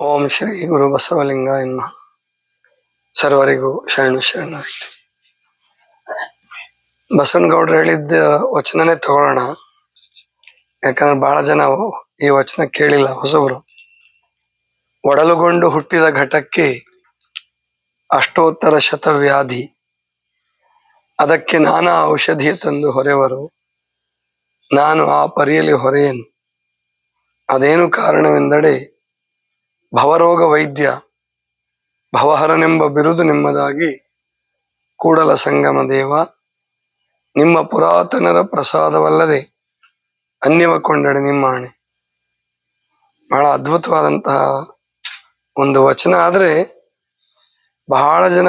ಓಂ ಶ್ರೀ ಗುರು ಬಸವಲಿಂಗ ಎನ್ನು ಸರ್ವರಿಗೂ ಶರಣು ಶರಣ ಬಸವನಗೌಡ್ರು ಹೇಳಿದ್ದ ವಚನನೇ ತಗೊಳ್ಳೋಣ. ಯಾಕಂದ್ರೆ ಬಹಳ ಜನ ಈ ವಚನ ಕೇಳಿಲ್ಲ ಹೊಸಬರು. ಒಡಲುಗೊಂಡು ಹುಟ್ಟಿದ ಘಟಕ್ಕೆ ಅಷ್ಟೋತ್ತರ ಶತವ್ಯಾಧಿ. ಅದಕ್ಕೆ ನಾನಾ ಔಷಧಿಯ ತಂದು ಹೊರೆವರು. ನಾನು ಆ ಪರಿಯಲ್ಲಿ ಹೊರೆಯೇನು? ಅದೇನು ಕಾರಣವೆಂದಡೆ ಭವರೋಗ ವೈದ್ಯ ಭವಹರನೆಂಬ ಬಿರುದು ನಿಮ್ಮದಾಗಿ ಕೂಡಲ ಸಂಗಮ ದೇವ, ನಿಮ್ಮ ಪುರಾತನರ ಪ್ರಸಾದವಲ್ಲದೆ ಅನ್ಯವ ಕೊಂಡಡೆ ನಿಮ್ಮ ಆಣೆ ಬಹಳ ಅದ್ಭುತವಾದಂತಹ ಒಂದು ವಚನ. ಆದರೆ ಬಹಳ ಜನ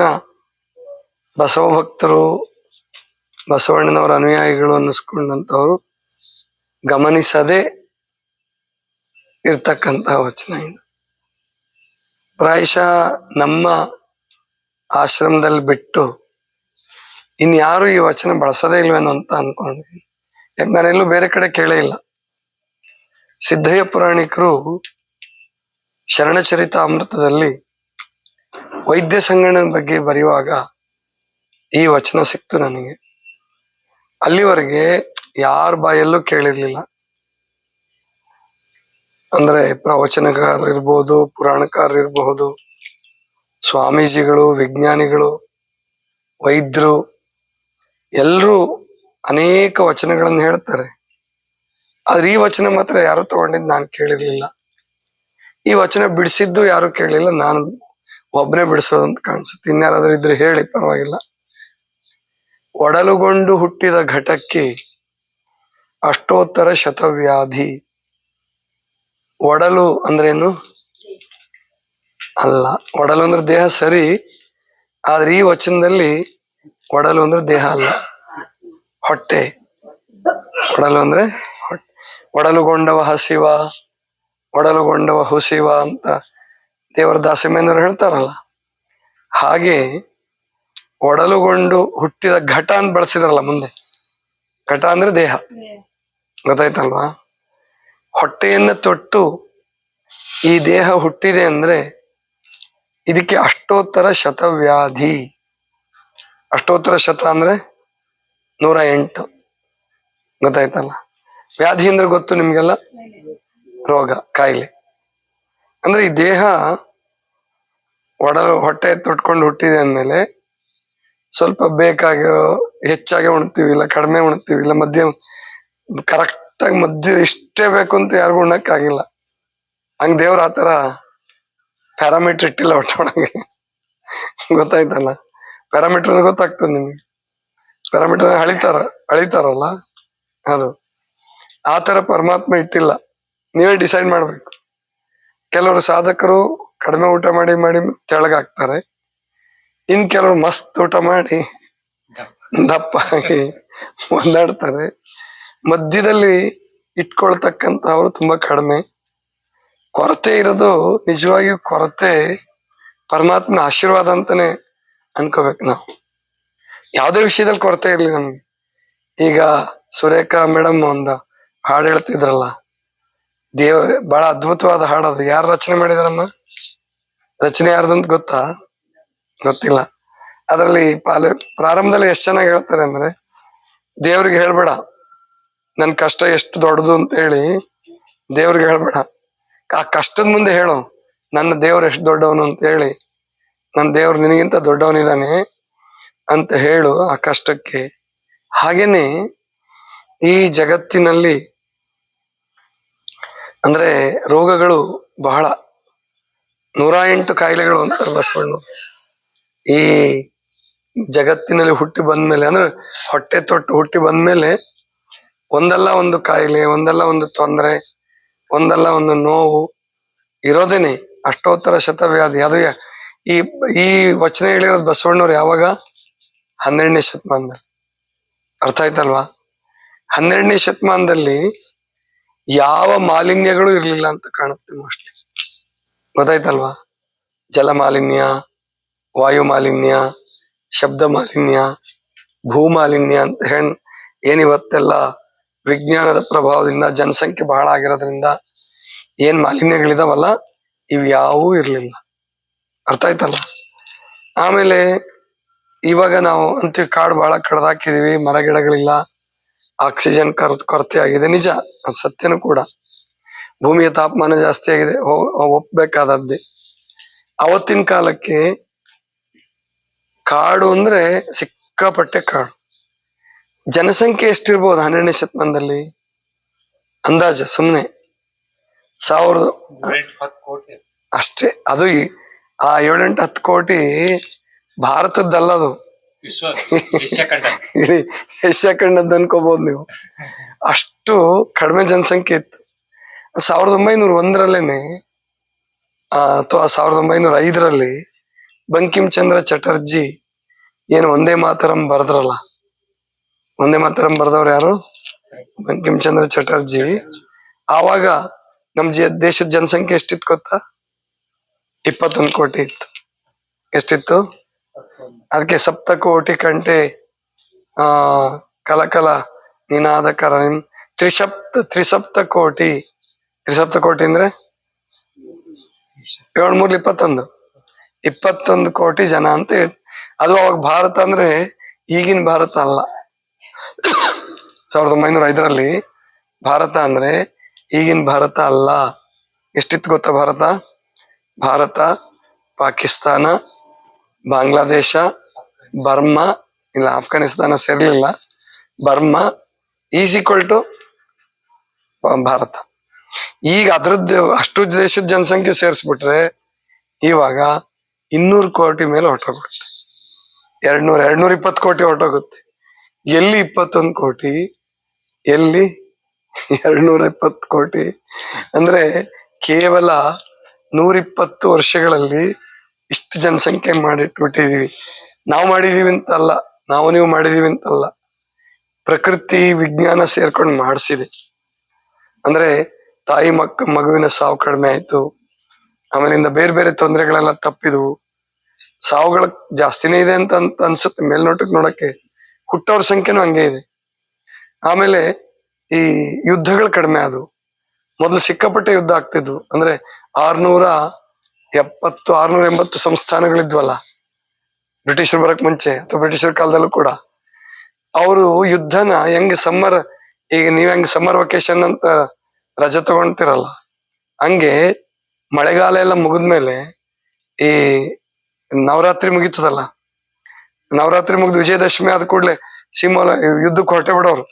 ಬಸವ ಭಕ್ತರು ಬಸವಣ್ಣನವರ ಅನುಯಾಯಿಗಳು ಅನ್ನಿಸ್ಕೊಂಡಂಥವ್ರು ಗಮನಿಸದೆ ಇರ್ತಕ್ಕಂತಹ ವಚನ ಇದು. ಪ್ರಾಯಶಃ ನಮ್ಮ ಆಶ್ರಮದಲ್ಲಿ ಬಿಟ್ಟು ಇನ್ಯಾರು ಈ ವಚನ ಬಳಸೋದೇ ಇಲ್ವೇನೋ ಅಂತ ಅನ್ಕೊಂಡಿದ್ದೀನಿ. ಯಾಕೆ ನಾನೆಲ್ಲೂ ಬೇರೆ ಕಡೆ ಕೇಳೇ ಇಲ್ಲ. ಸಿದ್ಧಯ್ಯ ಪುರಾಣಿಕರು ಶರಣಚರಿತ ಅಮೃತದಲ್ಲಿ ವೈದ್ಯ ಸಂಗಣದ ಬಗ್ಗೆ ಬರೆಯುವಾಗ ಈ ವಚನ ಸಿಕ್ತು ನನಗೆ. ಅಲ್ಲಿವರೆಗೆ ಯಾರ ಬಾಯಲ್ಲೂ ಕೇಳಿರ್ಲಿಲ್ಲ. ಅಂದ್ರೆ ಪ್ರವಚನಕಾರ ಇರ್ಬೋದು, ಪುರಾಣಕಾರ ಇರಬಹುದು ಸ್ವಾಮೀಜಿಗಳು, ವಿಜ್ಞಾನಿಗಳು, ವೈದ್ಯರು ಎಲ್ಲರೂ ಅನೇಕ ವಚನಗಳನ್ನು ಹೇಳ್ತಾರೆ. ಆದ್ರೆ ಈ ವಚನ ಮಾತ್ರ ಯಾರು ತಗೊಂಡಿದ್ದು ನಾನು ಕೇಳಿರ್ಲಿಲ್ಲ. ಈ ವಚನ ಬಿಡಿಸಿದ್ದು ಯಾರು ಕೇಳಿಲ್ಲ, ನಾನು ಒಬ್ಬನೇ ಬಿಡಿಸೋದಂತ ಕಾಣಿಸುತ್ತೆ. ಇನ್ಯಾರಾದ್ರೂ ಇದ್ರೆ ಹೇಳಿ, ಪರವಾಗಿಲ್ಲ. ಒಡಲುಗೊಂಡು ಹುಟ್ಟಿದ ಘಟಕ್ಕೆ ಅಷ್ಟೋತ್ತರ ಶತವ್ಯಾಧಿ. ಒಡಲು ಅಂದ್ರೇನು? ಅಲ್ಲ, ಒಡಲು ಅಂದ್ರೆ ದೇಹ ಸರಿ, ಆದ್ರೆ ಈ ವಚನದಲ್ಲಿ ಒಡಲು ಅಂದ್ರೆ ದೇಹ ಅಲ್ಲ. ಹೊಟ್ಟೆ. ಒಡಲು ಅಂದ್ರೆ ಒಡಲುಗೊಂಡವ ಹಸಿವ, ಒಡಲುಗೊಂಡವ ಹುಸಿವ ಅಂತ ದೇವರ ದಾಸಮೇಂದ್ರ ಹೇಳ್ತಾರಲ್ಲ. ಹಾಗೆ ಒಡಲುಗೊಂಡು ಹುಟ್ಟಿದ ಘಟ ಅಂತ ಬಳಸಿದ್ರಲ್ಲ ಮುಂದೆ. ಘಟ ಅಂದ್ರೆ ದೇಹ. ಗೊತ್ತಾಯ್ತಲ್ವಾ? ಹೊಟ್ಟೆಯನ್ನ ತೊಟ್ಟು ಈ ದೇಹ ಹುಟ್ಟಿದೆ ಅಂದ್ರೆ ಇದಕ್ಕೆ ಅಷ್ಟೋತ್ತರ ಶತವ್ಯಾಧಿ. ಅಷ್ಟೋತ್ತರ ಶತ ಅಂದ್ರೆ ನೂರ ಎಂಟು. ಗೊತ್ತಾಯ್ತಲ್ಲ? ವ್ಯಾಧಿ ಅಂದ್ರೆ ಗೊತ್ತು ನಿಮಗೆಲ್ಲ? ರೋಗ, ಕಾಯಿಲೆ. ಅಂದ್ರೆ ಈ ದೇಹ ಒಡಲು ಹೊಟ್ಟೆ ತೊಟ್ಕೊಂಡು ಹುಟ್ಟಿದೆ ಅಂದಮೇಲೆ ಸ್ವಲ್ಪ ಬೇಕಾಗಿ ಹೆಚ್ಚಾಗಿ ಉಣ್ತೀವಿ, ಇಲ್ಲ ಕಡಿಮೆ ಉಣ್ತೀವಿ, ಇಲ್ಲ ಮಧ್ಯ ಕರೆಕ್ಟ್ ಆಗಿ ಮಧ್ಯ ಇಷ್ಟೇ ಬೇಕು ಅಂತ ಯಾರಿಗೂ ಉಣ್ಣಕ್ಕಾಗಿಲ್ಲ. ಹಂಗ ದೇವ್ರ ಆತರ ಪ್ಯಾರಾಮೀಟರ್ ಇಟ್ಟಿಲ್ಲ ಒಟ್ಟೊಣಗೆ ಗೊತ್ತಾಯ್ತಲ್ಲ? ಪ್ಯಾರಾಮೀಟರ್ ಗೊತ್ತಾಗ್ತದೆ ನಿಮ್ಗೆ. ಪ್ಯಾರಾಮೀಟರ್ ಅಳಿತಾರ, ಅಳಿತಾರಲ್ಲ? ಅದು. ಆ ಥರ ಪರಮಾತ್ಮ ಇಟ್ಟಿಲ್ಲ. ನೀವೇ ಡಿಸೈಡ್ ಮಾಡಬೇಕು. ಕೆಲವರು ಸಾಧಕರು ಕಡಿಮೆ ಊಟ ಮಾಡಿ ಮಾಡಿ ತೆಳಗಾಗ್ತಾರೆ ಇನ್ ಕೆಲವರು ಮಸ್ತ್ ಊಟ ಮಾಡಿ ದಪ್ಪ ಆಗಿ ಒಂದಾಡ್ತಾರೆ. ಮಧ್ಯದಲ್ಲಿ ಇಟ್ಕೊಳ್ತಕ್ಕಂಥವ್ರು ತುಂಬಾ ಕಡಿಮೆ. ಕೊರತೆ ಇರೋದು ನಿಜವಾಗಿಯೂ ಕೊರತೆ, ಪರಮಾತ್ಮನ ಆಶೀರ್ವಾದ ಅಂತಾನೆ ಅನ್ಕೋಬೇಕು ನಾವು. ಯಾವುದೇ ವಿಷಯದಲ್ಲಿ ಕೊರತೆ ಇರಲಿ ನಮ್ಗೆ. ಈಗ ಸುರೇಖಾ ಮೇಡಮ್ ಒಂದು ಹಾಡು ಹೇಳ್ತಿದ್ರಲ್ಲ ದೇವ ಬಹಳ ಅದ್ಭುತವಾದ ಹಾಡು ಅದು. ಯಾರು ರಚನೆ ಮಾಡಿದಾರಮ್ಮ? ರಚನೆ ಯಾರ್ದು ಅಂತ ಗೊತ್ತಾ? ಗೊತ್ತಿಲ್ಲ. ಅದರಲ್ಲಿ ಪಾಲ ಪ್ರಾರಂಭದಲ್ಲಿ ಎಷ್ಟು ಚೆನ್ನಾಗಿ ಹೇಳ್ತಾರೆ ಅಂದ್ರೆ, ದೇವ್ರಿಗೆ ಹೇಳ್ಬೇಡ. ನನ್ ಕಷ್ಟ ಎಷ್ಟು ದೊಡ್ಡದು ಅಂತ ಹೇಳಿ ದೇವ್ರಿಗೆ ಹೇಳ್ಬೇಡ. ಆ ಕಷ್ಟದ ಮುಂದೆ ಹೇಳು. ನನ್ನ ದೇವ್ರು ಎಷ್ಟು ದೊಡ್ಡವನು ಅಂತ ಹೇಳಿ. ನನ್ನ ದೇವ್ರು ನಿನಗಿಂತ ದೊಡ್ಡವನಿದ್ದಾನೆ ಅಂತ ಹೇಳು ಆ ಕಷ್ಟಕ್ಕೆ. ಹಾಗೇನೆ ಈ ಜಗತ್ತಿನಲ್ಲಿ ಅಂದ್ರೆ ರೋಗಗಳು ಬಹಳ. ನೂರ ಎಂಟು ಕಾಯಿಲೆಗಳು ಅಂತ ಬಸವಣ್ಣ. ಈ ಜಗತ್ತಿನಲ್ಲಿ ಹುಟ್ಟಿ ಬಂದ್ಮೇಲೆ ಅಂದ್ರೆ ಹೊಟ್ಟೆ ತೊಟ್ಟು ಹುಟ್ಟಿ ಬಂದ್ಮೇಲೆ ಒಂದಲ್ಲ ಒಂದು ಕಾಯಿಲೆ, ಒಂದಲ್ಲ ಒಂದು ತೊಂದರೆ, ಒಂದಲ್ಲ ಒಂದು ನೋವು ಇರೋದೇನೆ. ಅಷ್ಟೋತ್ತರ ಶತವ್ಯಾಧಿ. ಅದು ಈ ಈ ವಚನ ಹೇಳಿರೋದು ಬಸವಣ್ಣವ್ರು ಯಾವಾಗ? ಹನ್ನೆರಡನೇ ಶತಮಾನದಲ್ಲಿ. ಅರ್ಥ ಆಯ್ತಲ್ವಾ? ಹನ್ನೆರಡನೇ ಶತಮಾನದಲ್ಲಿ ಯಾವ ಮಾಲಿನ್ಯಗಳು ಇರಲಿಲ್ಲ ಅಂತ ಕಾಣುತ್ತೆ ಮೋಸ್ಟ್ಲಿ ಗೊತ್ತಾಯ್ತಲ್ವಾ? ಜಲ ಮಾಲಿನ್ಯ, ವಾಯು ಮಾಲಿನ್ಯ, ಶಬ್ದ ಮಾಲಿನ್ಯ, ಭೂ ಮಾಲಿನ್ಯ ಅಂತ ಹೇಳಿ ಏನಿವತ್ತೆಲ್ಲ ವಿಜ್ಞಾನದ ಪ್ರಭಾವದಿಂದ ಜನಸಂಖ್ಯೆ ಬಹಳ ಆಗಿರೋದ್ರಿಂದ ಏನ್ ಮಾಲಿನ್ಯಗಳಿದಾವಲ್ಲ ಇವ್ಯಾವೂ ಇರ್ಲಿಲ್ಲ. ಅರ್ಥ ಆಯ್ತಲ್ಲ? ಆಮೇಲೆ ಇವಾಗ ನಾವು ಅಂತೀವಿ ಕಾಡು ಬಹಳ ಕಡ್ದಾಕಿದೀವಿ ಮರ ಗಿಡಗಳಿಲ್ಲ ಆಕ್ಸಿಜನ್ ಕರ್ ಕೊರತೆ ಆಗಿದೆ ನಿಜ, ಅದು ಸತ್ಯನೂ ಕೂಡ. ಭೂಮಿಯ ತಾಪಮಾನ ಜಾಸ್ತಿ ಆಗಿದೆ ಒಪ್ಬೇಕಾದದ್ದೇ. ಅವತ್ತಿನ ಕಾಲಕ್ಕೆ ಕಾಡು ಅಂದ್ರೆ ಸಿಕ್ಕಾಪಟ್ಟೆ ಕಾಡು. ಜನಸಂಖ್ಯೆ ಎಷ್ಟಿರ್ಬೋದು ಹನ್ನೆರಡನೇ ಶತಮಾನದಲ್ಲಿ? ಅಂದಾಜು ಸುಮ್ಮನೆ ಸಾವಿರದ ಅಷ್ಟೇ ಅದು ಆ ಏಳೆಂಟು ಹತ್ತು ಕೋಟಿ ಭಾರತದ್ದಲ್ಲ ಅದು. ಇಡೀ ಏಷ್ಯಾ ಖಂಡದ್ದು ಅನ್ಕೋಬಹುದು ನೀವು. ಅಷ್ಟು ಕಡಿಮೆ ಜನಸಂಖ್ಯೆ ಇತ್ತು. ಸಾವಿರದ ಒಂಬೈನೂರ ಒಂದರಲ್ಲೇನೆ ಅಥವಾ ಸಾವಿರದ ಒಂಬೈನೂರ ಐದರಲ್ಲಿ ಬಂಕಿಂ ಚಂದ್ರ ಚಟರ್ಜಿ ಏನು ಒಂದೇ ಮಾತರಂ ಬರೆದ್ರಲ್ಲ. ಒಂದೇ ಮಾತ್ರ ಬರ್ದವ್ರು ಯಾರು? ಬಂಕಿಂಚಂದ್ರ ಚಟರ್ಜಿ. ಆವಾಗ ನಮ್ ಜ ದೇಶದ ಜನಸಂಖ್ಯೆ ಎಷ್ಟಿತ್ತು ಗೊತ್ತಾ? ಇಪ್ಪತ್ತೊಂದು ಕೋಟಿ ಇತ್ತು. ಎಷ್ಟಿತ್ತು? ಅದಕ್ಕೆ ಸಪ್ತ ಕೋಟಿ ಕಂಟೆ ಆ, ಕಲಕಲ ನಿನಾದಕರ ನಿನ್ ತ್ರಿಸಪ್ತ ತ್ರಿಸಪ್ತ ಕೋಟಿ. ತ್ರಿಸಪ್ತ ಕೋಟಿ ಅಂದ್ರೆ? ಏಳ್ ಮೂರ್ಲಿ ಇಪ್ಪತ್ತೊಂದು. ಇಪ್ಪತ್ತೊಂದು ಕೋಟಿ ಜನ ಅಂತ ಹೇಳಿ ಅದು ಅವಾಗ ಭಾರತ ಅಂದ್ರೆ ಈಗಿನ ಭಾರತ ಅಲ್ಲ. ಸಾವಿರದ ಒಂಬೈನೂರ ಐದರಲ್ಲಿ ಭಾರತ ಅಂದ್ರೆ ಈಗಿನ ಭಾರತ ಅಲ್ಲ. ಎಷ್ಟಿತ್ತು ಗೊತ್ತಾ ಭಾರತ? ಭಾರತ, ಪಾಕಿಸ್ತಾನ, ಬಾಂಗ್ಲಾದೇಶ, ಬರ್ಮಾ, ಇಲ್ಲ Afghanistan ಸೇರ್ಲಿಲ್ಲ. Burma, is equal to Bharat. ಈಗ ಅದ್ರದ್ದು ಅಷ್ಟು ದೇಶದ ಜನಸಂಖ್ಯೆ ಸೇರಿಸ್ಬಿಟ್ರೆ ಇವಾಗ ಇನ್ನೂರು ಕೋಟಿ ಮೇಲೆ ಹೊಟ್ಟೋಗ್ಬಿಡುತ್ತೆ ಎರಡ್ನೂರ ಎರಡ್ನೂರ ಇಪ್ಪತ್ತು ಕೋಟಿ ಹೊರಟೋಗುತ್ತೆ. ಎಲ್ಲಿ ಇಪ್ಪತ್ತೊಂದು ಕೋಟಿ, ಎಲ್ಲಿ ಎರಡ್ನೂರ ಇಪ್ಪತ್ತು ಕೋಟಿ? ಅಂದ್ರೆ ಕೇವಲ ನೂರಿಪ್ಪತ್ತು ವರ್ಷಗಳಲ್ಲಿ ಇಷ್ಟು ಜನಸಂಖ್ಯೆ ಮಾಡಿಟ್ಬಿಟ್ಟಿದೀವಿ. ನಾವು ಮಾಡಿದೀವಿ ಅಂತಲ್ಲ, ನಾವು ನೀವು ಮಾಡಿದೀವಿ ಅಂತಲ್ಲ. ಪ್ರಕೃತಿ ವಿಜ್ಞಾನ ಸೇರ್ಕೊಂಡು ಮಾಡಿಸಿದೆ. ಅಂದ್ರೆ ತಾಯಿ ಮಕ್ಕ ಮಗುವಿನ ಸಾವು ಕಡಿಮೆ ಆಯ್ತು. ಆಮೇಲಿಂದ ಬೇರೆ ಬೇರೆ ತೊಂದರೆಗಳೆಲ್ಲ ತಪ್ಪಿದ್ವು. ಸಾವುಗಳ ಜಾಸ್ತಿನೇ ಇದೆ ಅಂತ ಅಂತ ಅನ್ಸುತ್ತೆ ಮೇಲ್ನೋಟಕ್ಕೆ ನೋಡಕ್ಕೆ. ಹುಟ್ಟೋರ್ ಸಂಖ್ಯೆನೂ ಹಂಗೆ ಇದೆ. ಆಮೇಲೆ ಈ ಯುದ್ಧಗಳು ಕಡಿಮೆ ಆದವು. ಮೊದಲು ಸಿಕ್ಕಾಪಟ್ಟೆ ಯುದ್ಧ ಆಗ್ತಿದ್ವು. ಅಂದ್ರೆ ಆರ್ನೂರ ಎಪ್ಪತ್ತು, ಆರ್ನೂರ ಎಂಬತ್ತು ಸಂಸ್ಥಾನಗಳಿದ್ವಲ್ಲ, ಬ್ರಿಟಿಷರು ಬರಕ್ ಮುಂಚೆ ಅಥವಾ ಬ್ರಿಟಿಷರ ಕಾಲದಲ್ಲೂ ಕೂಡ. ಅವರು ಯುದ್ಧನ ಹೆಂಗ್ ಸಮ್ಮರ್, ಈಗ ನೀವ್ ಹೆಂಗ್ ಸಮ್ಮರ್ ವಕೇಶನ್ ಅಂತ ರಜೆ ತಗೊಂತಿರಲ್ಲ, ಹಂಗೆ ಮಳೆಗಾಲ ಎಲ್ಲ ಮುಗಿದ್ಮೇಲೆ ಈ ನವರಾತ್ರಿ ಮುಗೀತದಲ್ಲ ನವರಾತ್ರಿ ಮುಗಿದು ವಿಜಯದಶಮಿ ಆದ ಕೂಡಲೇ ಸಿಂಹಲ ಯುದ್ಧಕ್ಕೆ ಹೊರಟೆ ಬಿಡೋರು.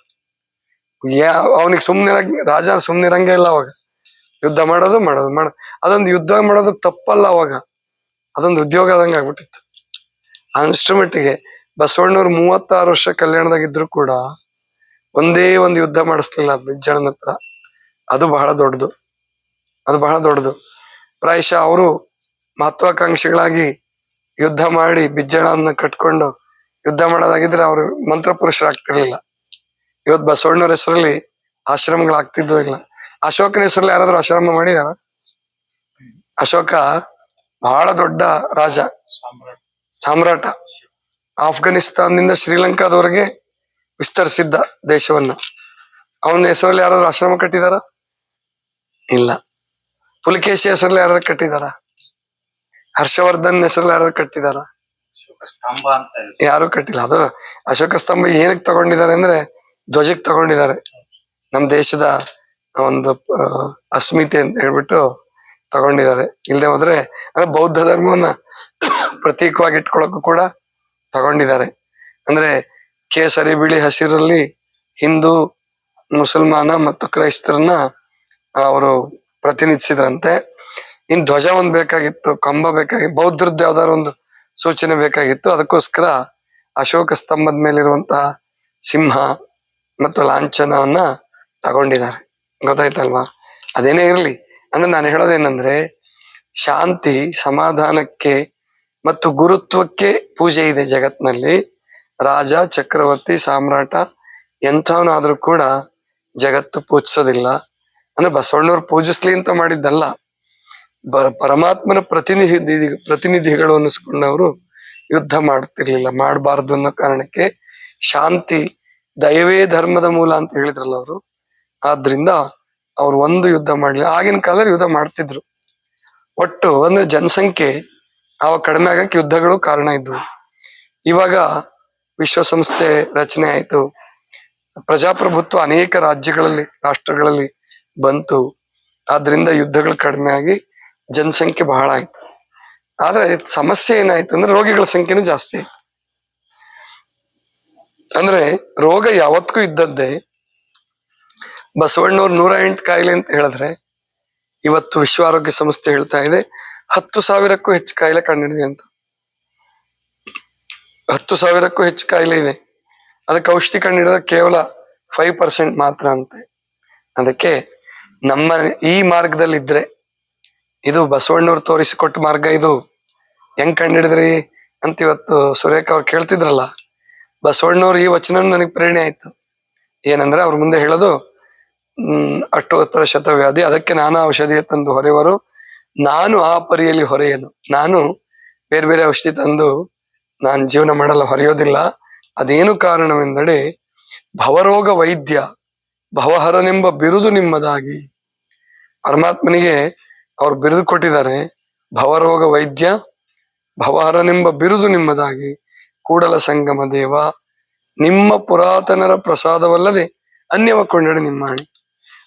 ಅವನಿಗೆ ಸುಮ್ಮನೆ ರಾಜ ಸುಮ್ನಿರಂಗೆ ಇಲ್ಲ ಅವಾಗ. ಯುದ್ಧ ಮಾಡೋದು ಮಾಡೋದು ಮಾಡ ಅದೊಂದು ಯುದ್ಧ ಮಾಡೋದು ತಪ್ಪಲ್ಲ ಅವಾಗ. ಅದೊಂದು ಉದ್ಯೋಗ ಆದಂಗೆ ಆಗ್ಬಿಟ್ಟಿತ್ತು. ಅಷ್ಟು ಮಟ್ಟಿಗೆ ಬಸವಣ್ಣವ್ರು ಮೂವತ್ತಾರು ವರ್ಷ ಕಲ್ಯಾಣದಾಗಿದ್ರು ಕೂಡ ಒಂದೇ ಒಂದು ಯುದ್ಧ ಮಾಡಿಸ್ಲಿಲ್ಲ ಬಿಜ್ಜಣ್ಣನ ಹತ್ರ. ಅದು ಬಹಳ ದೊಡ್ಡದು. ಅದು ಬಹಳ ದೊಡ್ಡದು. ಪ್ರಾಯಶಃ ಅವರು ಮಹತ್ವಾಕಾಂಕ್ಷಿಗಳಾಗಿ ಯುದ್ಧ ಮಾಡಿ ಬಿಜ್ಜಳನ್ನ ಕಟ್ಕೊಂಡು ಯುದ್ಧ ಮಾಡೋದಾಗಿದ್ರೆ ಅವರು ಮಂತ್ರ ಪುರುಷರಾಗ್ತಿರ್ಲಿಲ್ಲ ಇವತ್ತು ಬಸವಣ್ಣವ್ರ ಹೆಸರಲ್ಲಿ ಆಶ್ರಮಗಳಾಗ್ತಿದ್ವು ಇಲ್ಲ. ಅಶೋಕನ ಹೆಸರಲ್ಲಿ ಯಾರಾದ್ರೂ ಆಶ್ರಮ ಮಾಡಿದಾರ? ಅಶೋಕ ಬಹಳ ದೊಡ್ಡ ರಾಜ. ಸಾಮ್ರಾಟ್. ಆಫ್ಘನಿಸ್ತಾನದಿಂದ ಶ್ರೀಲಂಕಾದವರೆಗೆ ವಿಸ್ತರಿಸಿದ್ದ ದೇಶವನ್ನ. ಅವನ ಹೆಸರಲ್ಲಿ ಯಾರಾದ್ರೂ ಆಶ್ರಮ ಕಟ್ಟಿದಾರ? ಇಲ್ಲ. ಪುಲಿಕೇಶಿ ಹೆಸರಲ್ಲಿ ಯಾರು ಕಟ್ಟಿದಾರ? ಹರ್ಷವರ್ಧನ್ ಹೆಸರಲ್ಲಿ ಯಾರು ಕಟ್ಟಿದಾರ? ಸ್ತಂಭ ಅಂತ ಇದೆ. ಯಾರು ಕಟ್ಟಿಲ್ಲ. ಅದು ಅಶೋಕ ಸ್ತಂಭ ಏನಕ್ಕೆ ತಗೊಂಡಿದ್ದಾರೆ ಅಂದ್ರೆ ಧ್ವಜಕ್ಕೆ ತಗೊಂಡಿದ್ದಾರೆ. ನಮ್ಮ ದೇಶದ ಒಂದು ಅಸ್ಮಿತೆ ಅಂತ ಹೇಳ್ಬಿಟ್ಟು ತಗೊಂಡಿದ್ದಾರೆ. ಇಲ್ಲದೆ ಹೋದ್ರೆ ಅಂದ್ರೆ ಬೌದ್ಧ ಧರ್ಮವನ್ನ ಪ್ರತೀಕವಾಗಿ ಇಟ್ಕೊಳಕ್ಕೂ ಕೂಡ ತಗೊಂಡಿದ್ದಾರೆ. ಅಂದ್ರೆ ಕೇಸರಿ ಬಿಳಿ ಹಸಿರಲ್ಲಿ ಹಿಂದೂ ಮುಸಲ್ಮಾನ ಮತ್ತು ಕ್ರೈಸ್ತರನ್ನ ಅವರು ಪ್ರತಿನಿಧಿಸಿದ್ರಂತೆ. ಇನ್ ಧ್ವಜ ಒಂದ್ ಬೇಕಾಗಿತ್ತು, ಕಂಬ ಬೇಕಾಗಿತ್ತು, ಬೌದ್ಧರದ್ದು ಯಾವ್ದಾದ್ರು ಒಂದು ಸೂಚನೆ ಬೇಕಾಗಿತ್ತು. ಅದಕ್ಕೋಸ್ಕರ ಅಶೋಕ ಸ್ತಂಭದ ಮೇಲಿರುವಂತಹ ಸಿಂಹ ಮತ್ತು ಲಾಂಛನವನ್ನ ತಗೊಂಡಿದ್ದಾರೆ. ಗೊತ್ತಾಯ್ತಲ್ವಾ? ಅದೇನೇ ಇರಲಿ. ಅಂದ್ರೆ ನಾನು ಹೇಳೋದೇನಂದ್ರೆ, ಶಾಂತಿ, ಸಮಾಧಾನಕ್ಕೆ ಮತ್ತು ಗುರುತ್ವಕ್ಕೆ ಪೂಜೆ ಇದೆ ಜಗತ್ನಲ್ಲಿ. ರಾಜ, ಚಕ್ರವರ್ತಿ, ಸಾಮ್ರಾಟ, ಎಂಥವನಾದ್ರೂ ಕೂಡ ಜಗತ್ತು ಪೂಜಿಸೋದಿಲ್ಲ. ಅಂದ್ರೆ ಬಸವಣ್ಣವ್ರು ಪೂಜಿಸ್ಲಿ ಅಂತ ಮಾಡಿದ್ದಲ್ಲ. ಪರಮಾತ್ಮನ ಪ್ರತಿನಿಧಿ ಪ್ರತಿನಿಧಿಗಳು ಅನ್ನಿಸ್ಕೊಂಡವರು ಯುದ್ಧ ಮಾಡ್ತಿರ್ಲಿಲ್ಲ, ಮಾಡಬಾರ್ದು ಅನ್ನೋ ಕಾರಣಕ್ಕೆ ಶಾಂತಿ ದಯವೇ ಧರ್ಮದ ಮೂಲ ಅಂತ ಹೇಳಿದ್ರಲ್ಲ ಅವರು. ಆದ್ರಿಂದ ಅವ್ರು ಒಂದು ಯುದ್ಧ ಮಾಡ್ಲಿಲ್ಲ. ಆಗಿನ ಕಾಲದಲ್ಲಿ ಯುದ್ಧ ಮಾಡ್ತಿದ್ರು. ಒಟ್ಟು ಅಂದ್ರೆ ಜನಸಂಖ್ಯೆ ಅವ ಕಡಿಮೆ ಆಗಕ್ಕೆ ಯುದ್ಧಗಳು ಕಾರಣ ಇದ್ವು. ಇವಾಗ ವಿಶ್ವಸಂಸ್ಥೆ ರಚನೆ ಆಯಿತು. ಪ್ರಜಾಪ್ರಭುತ್ವ ಅನೇಕ ರಾಜ್ಯಗಳಲ್ಲಿ, ರಾಷ್ಟ್ರಗಳಲ್ಲಿ ಬಂತು. ಆದ್ರಿಂದ ಯುದ್ಧಗಳು ಕಡಿಮೆ ಆಗಿ ಜನಸಂಖ್ಯೆ ಬಹಳ ಆಯ್ತು. ಆದ್ರೆ ಸಮಸ್ಯೆ ಏನಾಯ್ತು ಅಂದ್ರೆ ರೋಗಿಗಳ ಸಂಖ್ಯೆನೂ ಜಾಸ್ತಿ ಅಂದ್ರೆ ರೋಗ ಯಾವತ್ತಿಗೂ ಇದ್ದದ್ದೇ ಬಸವಣ್ಣವ್ರ ನೂರ ಎಂಟು ಕಾಯಿಲೆ ಅಂತ ಹೇಳಿದ್ರೆ ಇವತ್ತು ವಿಶ್ವ ಆರೋಗ್ಯ ಸಂಸ್ಥೆ ಹೇಳ್ತಾ ಇದೆ, ಹತ್ತು ಸಾವಿರಕ್ಕೂ ಹೆಚ್ಚು ಕಾಯಿಲೆ ಕಂಡಿದೆ ಅಂತ. ಹತ್ತು ಸಾವಿರಕ್ಕೂ ಹೆಚ್ಚು ಕಾಯಿಲೆ ಇದೆ. ಅದಕ್ಕೆ ಔಷಧಿ ಕಂಡಿಡಿದ ಕೇವಲ ಫೈವ್ ಪರ್ಸೆಂಟ್ ಮಾತ್ರ ಅಂತೆ. ಅದಕ್ಕೆ ನಮ್ಮ ಈ ಮಾರ್ಗದಲ್ಲಿ ಇದ್ರೆ ಇದು ಬಸವಣ್ಣವ್ರು ತೋರಿಸಿಕೊಟ್ಟ ಮಾರ್ಗ ಇದು. ಹೆಂಗ್ ಕಂಡಿಡಿದ್ರಿ ಅಂತ ಇವತ್ತು ಸುರೇಖ ಅವ್ರು ಕೇಳ್ತಿದ್ರಲ್ಲ. ಬಸವಣ್ಣವ್ರು ಈ ವಚನ ನನಗೆ ಪ್ರೇರಣೆ ಆಯ್ತು. ಏನಂದ್ರೆ ಅವ್ರ ಮುಂದೆ ಹೇಳೋದು, ಹ್ಮ್ ಅಷ್ಟೋತ್ತರ ಶತವ್ಯಾಧಿ, ಅದಕ್ಕೆ ನಾನು ಔಷಧಿಯ ತಂದು ಹೊರೆವರು, ನಾನು ಆ ಪರಿಯಲ್ಲಿ ಹೊರೆಯನು. ನಾನು ಬೇರೆ ಬೇರೆ ಔಷಧಿ ತಂದು ನಾನು ಜೀವನ ಮಾಡಲು ಹೊರೆಯೋದಿಲ್ಲ. ಅದೇನು ಕಾರಣವೆಂದರೆ, ಭವರೋಗ ವೈದ್ಯ, ಭವಹರನೆಂಬ ಬಿರುದು ನಿಮ್ಮದಾಗಿ. ಪರಮಾತ್ಮನಿಗೆ ಅವ್ರು ಬಿರುದು ಕೊಟ್ಟಿದ್ದಾರೆ. ಭವರೋಗ ವೈದ್ಯ ಭವಹರನೆಂಬ ಬಿರುದು ನಿಮ್ಮದಾಗಿ, ಕೂಡಲ ಸಂಗಮ ದೇವ, ನಿಮ್ಮ ಪುರಾತನರ ಪ್ರಸಾದವಲ್ಲದೆ ಅನ್ಯವ ಕೊಂಡಡೆ ನಿಮ್ಮ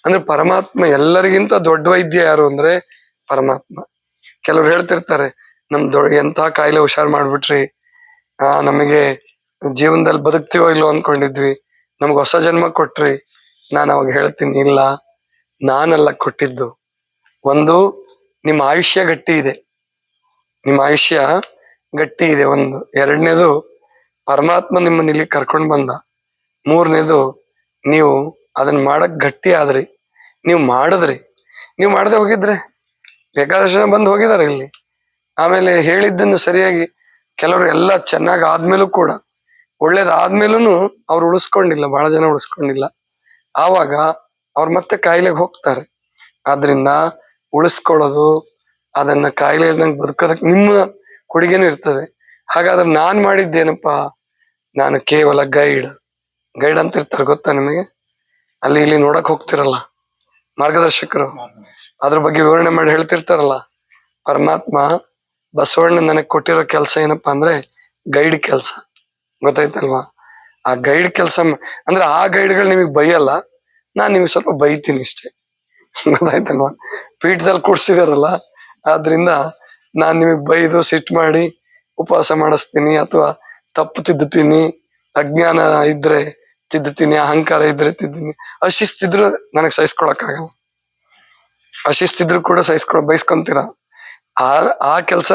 ಅಂದ್ರೆ ಪರಮಾತ್ಮ ಎಲ್ಲರಿಗಿಂತ ದೊಡ್ಡ ವೈದ್ಯ ಯಾರು ಅಂದ್ರೆ ಪರಮಾತ್ಮ. ಕೆಲವ್ರು ಹೇಳ್ತಿರ್ತಾರೆ, ನಮ್ ದೊಡ್ಡ ಎಂತ ಕಾಯಿಲೆ ಹುಷಾರ್ ಮಾಡ್ಬಿಟ್ರಿ, ಆ, ನಮಗೆ ಜೀವನದಲ್ಲಿ ಬದುಕ್ತೀವೋ ಇಲ್ಲೋ ಅನ್ಕೊಂಡಿದ್ವಿ, ನಮ್ಗೆ ಹೊಸ ಜನ್ಮ ಕೊಟ್ರಿ, ನಾನು ಅವಾಗ ಹೇಳ್ತೀನಿ, ಇಲ್ಲ, ನಾನಲ್ಲ ಕೊಟ್ಟಿದ್ದು. ಒಂದು ನಿಮ್ಮ ಆಯುಷ್ಯ ಗಟ್ಟಿ ಇದೆ. ನಿಮ್ಮ ಆಯುಷ್ಯ ಗಟ್ಟಿ ಇದೆ. ಒಂದು, ಎರಡನೇದು ಪರಮಾತ್ಮ ನಿಮ್ಮನ್ನ ಇಲ್ಲಿ ಕರ್ಕೊಂಡು ಬಂದ. ಮೂರನೇದು ನೀವು ಅದನ್ನ ಮಾಡಕ್ ಗಟ್ಟಿ ಆದ್ರಿ. ನೀವು ಮಾಡಿದ್ರಿ. ನೀವು ಮಾಡದೆ ಹೋಗಿದ್ರೆ ಬೇಕಾದಷ್ಟು ಜನ ಬಂದು ಹೋಗಿದಾರೆ ಇಲ್ಲಿ. ಆಮೇಲೆ ಹೇಳಿದ್ದನ್ನು ಸರಿಯಾಗಿ ಕೆಲವರು ಎಲ್ಲ ಚೆನ್ನಾಗಿ ಆದ್ಮೇಲೂ ಕೂಡ ಒಳ್ಳೇದಾದ್ಮೇಲೂ ಅವ್ರು ಉಳಿಸ್ಕೊಂಡಿಲ್ಲ, ಬಹಳ ಜನ ಉಳಿಸ್ಕೊಂಡಿಲ್ಲ. ಆವಾಗ ಅವ್ರು ಮತ್ತೆ ಕಾಯಿಲೆಗೆ ಹೋಗ್ತಾರೆ. ಆದ್ರಿಂದ ಉಳಿಸ್ಕೊಳ್ಳೋದು, ಅದನ್ನ ಕಾಯಿಲೆ ಇಲ್ದಂಗೆ ಬದುಕೋದಕ್ಕೆ ನಿಮ್ಮ ಕೊಡುಗೆನೂ ಇರ್ತದೆ. ಹಾಗಾದ್ರೆ ನಾನ್ ಮಾಡಿದ್ದೇನಪ್ಪ? ನಾನು ಕೇವಲ ಗೈಡ್. ಗೈಡ್ ಅಂತ ಇರ್ತಾರೆ ಗೊತ್ತಾ ನಿಮಗೆ? ಅಲ್ಲಿ ಇಲ್ಲಿ ನೋಡಕ್ ಹೋಗ್ತಿರಲ್ಲ ಮಾರ್ಗದರ್ಶಕರು. ಅದ್ರ ಬಗ್ಗೆ ವಿವರಣೆ ಮಾಡಿ ಹೇಳ್ತಿರ್ತಾರಲ್ಲ. ಪರಮಾತ್ಮ ಬಸವಣ್ಣ ನನಗೆ ಕೊಟ್ಟಿರೋ ಕೆಲಸ ಏನಪ್ಪ ಅಂದ್ರೆ ಗೈಡ್ ಕೆಲಸ. ಗೊತ್ತಾಯ್ತಲ್ವಾ? ಆ ಗೈಡ್ ಕೆಲಸ ಅಂದ್ರೆ ಆ ಗೈಡ್ಗಳು ನಿಮಗೆ ಬೈಯಲ್ಲ. ನಾನು ನಿಮಗೆ ಸ್ವಲ್ಪ ಬೈತೀನಿ ಇಷ್ಟೇ ಗೊತ್ತಾಯ್ತಲ್ವಾ? ಪೀಠದಲ್ಲಿ ಕೂಡ್ಸಿದಾರಲ್ಲ ಆದ್ರಿಂದ ನಾನ್ ನಿಮಗೆ ಬೈದು ಸಿಟ್ಟು ಮಾಡಿ ಉಪವಾಸ ಮಾಡಿಸ್ತೀನಿ ಅಥವಾ ತಪ್ಪು ತಿದ್ದುತ್ತೀನಿ, ಅಜ್ಞಾನ ಇದ್ರೆ ತಿದ್ದುತ್ತೀನಿ, ಅಹಂಕಾರ ಇದ್ರೆ ತಿದ್ದೀನಿ ಅಶಿಸ್ತಿದ್ರು ನನಗೆ ಸಹಿಸ್ಕೊಳಕ್ಕಾಗಲ್ಲ. ಅಶಿಸ್ತಿದ್ರು ಕೂಡ ಸಹಿಸ್ಕೊಳ ಬೈಸ್ಕೊಂತೀರ? ಆ ಆ ಕೆಲಸ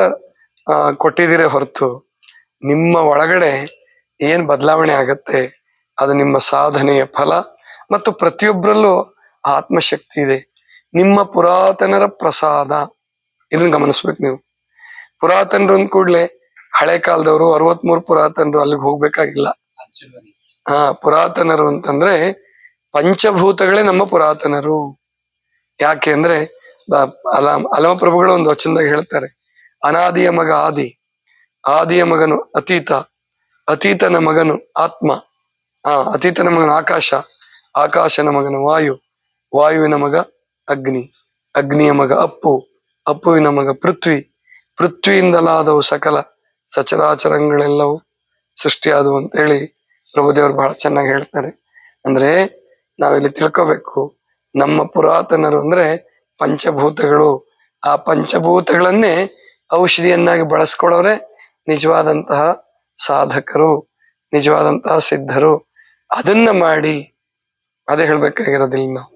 ಕೊಟ್ಟಿದ್ದೀರೇ ಹೊರತು ನಿಮ್ಮ ಒಳಗಡೆ ಏನ್ ಬದಲಾವಣೆ ಆಗತ್ತೆ, ಅದು ನಿಮ್ಮ ಸಾಧನೆಯ ಫಲ. ಮತ್ತು ಪ್ರತಿಯೊಬ್ಬರಲ್ಲೂ ಆತ್ಮಶಕ್ತಿ ಇದೆ. ನಿಮ್ಮ ಪುರಾತನರ ಪ್ರಸಾದ. ಇದನ್ನ ಗಮನಿಸ್ಬೇಕು ನೀವು. ಪುರಾತನರು ಅಂದ ಕೂಡ್ಲೆ ಹಳೆ ಕಾಲದವರು, ಅರವತ್ಮೂರು ಪುರಾತನರು ಅಲ್ಲಿಗೆ ಹೋಗ್ಬೇಕಾಗಿಲ್ಲ. ಹಾ, ಪುರಾತನರು ಅಂತಂದ್ರೆ ಪಂಚಭೂತಗಳೇ ನಮ್ಮ ಪುರಾತನರು. ಯಾಕೆ ಅಂದ್ರೆ ಅಲಮ ಅಲ, ಅಲಮಪ್ರಭುಗಳು ಒಂದು ವಚನದಾಗ ಹೇಳ್ತಾರೆ, ಅನಾದಿಯ ಮಗ ಆದಿ, ಆದಿಯ ಮಗನು ಅತೀತ, ಅತೀತನ ಮಗನು ಆತ್ಮ, ಆ, ಅತೀತನ ಮಗನು ಆಕಾಶ, ಆಕಾಶನ ಮಗನು ವಾಯು ವಾಯುವಿನ ಮಗ ಅಗ್ನಿ, ಅಗ್ನಿಯ ಮಗ ಅಪ್ಪು, ಅಪ್ಪುವಿನ ಮಗ ಪೃಥ್ವಿ. ಪೃಥ್ವಿಯಿಂದಲಾದವು ಸಕಲ ಸಚರಾಚರಗಳೆಲ್ಲವೂ ಸೃಷ್ಟಿಯಾದವು ಅಂತ ಹೇಳಿ ಪ್ರಭುದೇವರು ಬಹಳ ಚೆನ್ನಾಗಿ ಹೇಳ್ತಾರೆ. ಅಂದ್ರೆ ನಾವಿಲ್ಲಿ ತಿಳ್ಕೋಬೇಕು, ನಮ್ಮ ಪುರಾತನರು ಅಂದ್ರೆ ಪಂಚಭೂತಗಳು. ಆ ಪಂಚಭೂತಗಳನ್ನೇ ಔಷಧಿಯನ್ನಾಗಿ ಬಳಸ್ಕೊಳ್ಳೋರೆ ನಿಜವಾದಂತಹ ಸಾಧಕರು, ನಿಜವಾದಂತಹ ಸಿದ್ಧರು. ಅದನ್ನ ಮಾಡಿ, ಅದೇ ಹೇಳ್ಬೇಕಾಗಿರೋದಿಲ್ಲ ನಾವು.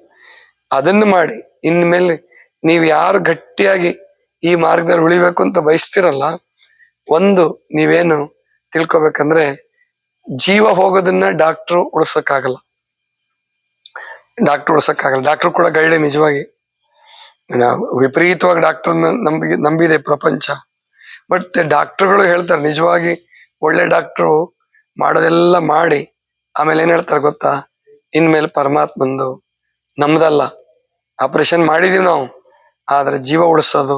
ಅದನ್ನ ಮಾಡಿ, ಇನ್ಮೇಲೆ ನೀವು ಯಾರು ಗಟ್ಟಿಯಾಗಿ ಈ ಮಾರ್ಗದಲ್ಲಿ ಉಳಿಬೇಕು ಅಂತ ಬಯಸ್ತಿರಲ್ಲ, ಒಂದು ನೀವೇನು ತಿಳ್ಕೊಬೇಕಂದ್ರೆ ಜೀವ ಹೋಗೋದನ್ನ ಡಾಕ್ಟ್ರು ಉಳಿಸಕ್ಕಾಗಲ್ಲ. ಡಾಕ್ಟರ್ ಉಳಿಸಕ್ಕಾಗಲ್ಲ. ಡಾಕ್ಟರ್ ಕೂಡ ಗೈಡೆ ನಿಜವಾಗಿ. ವಿಪರೀತವಾಗಿ ಡಾಕ್ಟರ್ ನಂಬಿ ನಂಬಿದೆ ಪ್ರಪಂಚ. ಬಟ್ ಡಾಕ್ಟರ್ಗಳು ಹೇಳ್ತಾರೆ, ನಿಜವಾಗಿ ಒಳ್ಳೆ ಡಾಕ್ಟ್ರು ಮಾಡೋದೆಲ್ಲ ಮಾಡಿ, ಆಮೇಲೆ ಏನ್ ಹೇಳ್ತಾರೆ ಗೊತ್ತಾ? ಇನ್ಮೇಲೆ ಪರಮಾತ್ಮಂದು ನಮ್ದಲ್ಲ. ಆಪರೇಷನ್ ಮಾಡಿದೀವಿ ನಾವು. ಆದ್ರೆ ಜೀವ ಉಳಿಸೋದು,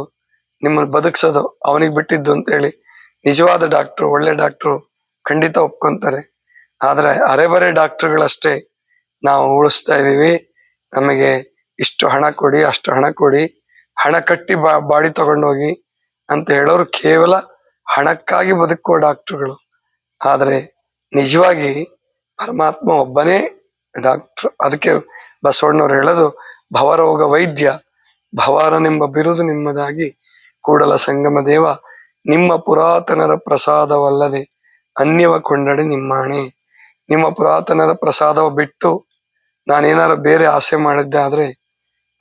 ನಿಮ್ಮನ್ನು ಬದುಕಿಸೋದು ಅವನಿಗೆ ಬಿಟ್ಟಿದ್ದು ಅಂತ ಹೇಳಿ ನಿಜವಾದ ಡಾಕ್ಟ್ರು ಒಳ್ಳೆ ಡಾಕ್ಟ್ರು ಖಂಡಿತ ಒಪ್ಕೊಂತಾರೆ. ಆದ್ರೆ ಅರೆಬರೆ ಡಾಕ್ಟರ್ಗಳಷ್ಟೇ ನಾವು ಉಳಿಸ್ತಾ ಇದೀವಿ. ನಮಗೆ ಇಷ್ಟು ಹಣ ಕೊಡಿ, ಅಷ್ಟು ಹಣ ಕೊಡಿ, ಹಣ ಕಟ್ಟಿ ಬಾ, ಬಾಡಿ ತಗೊಂಡೋಗಿ ಅಂತ ಹೇಳೋರು ಕೇವಲ ಹಣಕ್ಕಾಗಿ ಬದುಕುವ ಡಾಕ್ಟರ್ಗಳು ಆದರೆ ನಿಜವಾಗಿ ಪರಮಾತ್ಮ ಒಬ್ಬನೇ ಡಾಕ್ಟರ್ ಅದಕ್ಕೆ ಬಸವಣ್ಣವ್ರು ಹೇಳೋದು ಭವರೋಗ ವೈದ್ಯ, ಭವಾರನೆಂಬ ಬಿರುದು ನಿಮ್ಮದಾಗಿ ಕೂಡಲ ಸಂಗಮ ದೇವ, ನಿಮ್ಮ ಪುರಾತನರ ಪ್ರಸಾದವಲ್ಲದೆ ಅನ್ಯವ ಕೊಂಡಡೆ ನಿಮ್ಮಾಣೆ. ನಿಮ್ಮ ಪುರಾತನರ ಪ್ರಸಾದವ ಬಿಟ್ಟು ನಾನೇನಾರು ಬೇರೆ ಆಸೆ ಮಾಡಿದ್ದೆ ಆದ್ರೆ,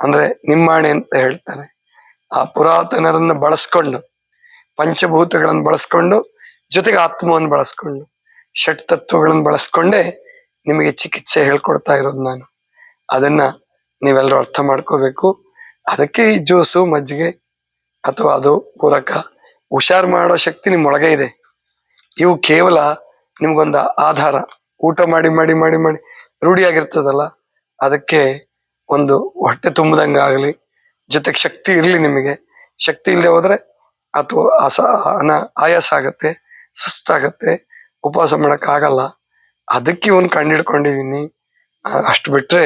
ಅಂದ್ರೆ ನಿಮ್ಮಾಣೆ ಅಂತ ಹೇಳ್ತಾರೆ. ಆ ಪುರಾತನರನ್ನ ಬಳಸ್ಕೊಂಡು, ಪಂಚಭೂತಗಳನ್ನು ಬಳಸ್ಕೊಂಡು, ಜೊತೆಗೆ ಆತ್ಮವನ್ನು ಬಳಸ್ಕೊಂಡು ಷಟ್ ತತ್ವಗಳನ್ನು ಬಳಸ್ಕೊಂಡೇ ನಿಮಗೆ ಚಿಕಿತ್ಸೆ ಹೇಳ್ಕೊಡ್ತಾ ಇರೋದು ನಾನು. ಅದನ್ನ ನೀವೆಲ್ಲರೂ ಅರ್ಥ ಮಾಡ್ಕೋಬೇಕು. ಅದಕ್ಕೆ ಈ ಜ್ಯೂಸು, ಮಜ್ಜಿಗೆ ಅಥವಾ ಅದು ಪೂರಕ ಹುಷಾರ್ ಮಾಡೋ ಶಕ್ತಿ ನಿಮ್ಮೊಳಗೆ ಇದೆ. ಇವು ಕೇವಲ ನಿಮ್ಗೊಂದು ಆಧಾರ. ಊಟ ಮಾಡಿ ಮಾಡಿ ಮಾಡಿ ಮಾಡಿ ರೂಢಿಯಾಗಿರ್ತದಲ್ಲ, ಅದಕ್ಕೆ ಒಂದು ಹೊಟ್ಟೆ ತುಂಬದಂಗ ಆಗಲಿ, ಜೊತೆಗೆ ಶಕ್ತಿ ಇರಲಿ ನಿಮಗೆ. ಶಕ್ತಿ ಇಲ್ಲದೆ ಹೋದರೆ ಅಥವಾ ಅಸ ಅನ, ಆಯಾಸ ಆಗತ್ತೆ, ಸುಸ್ತಾಗತ್ತೆ, ಉಪವಾಸ ಮಾಡೋಕ್ಕಾಗಲ್ಲ. ಅದಕ್ಕೆ ಇವನು ಕಂಡಿಡ್ಕೊಂಡಿದ್ದೀನಿ ಅಷ್ಟು ಬಿಟ್ರೆ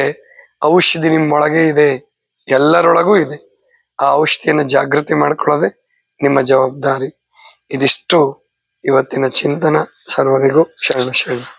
ಔಷಧಿ ನಿಮ್ಮೊಳಗೆ ಇದೆ. ಎಲ್ಲರೊಳಗೂ ಇದೆ. ಆ ಔಷಧಿಯನ್ನು ಜಾಗೃತಿ ಮಾಡ್ಕೊಳ್ಳೋದೆ ನಿಮ್ಮ ಜವಾಬ್ದಾರಿ. ಇದಿಷ್ಟು ಇವತ್ತಿನ ಚಿಂತನ. ಸರ್ವರಿಗೂ ಶರಣ ಶರಣ.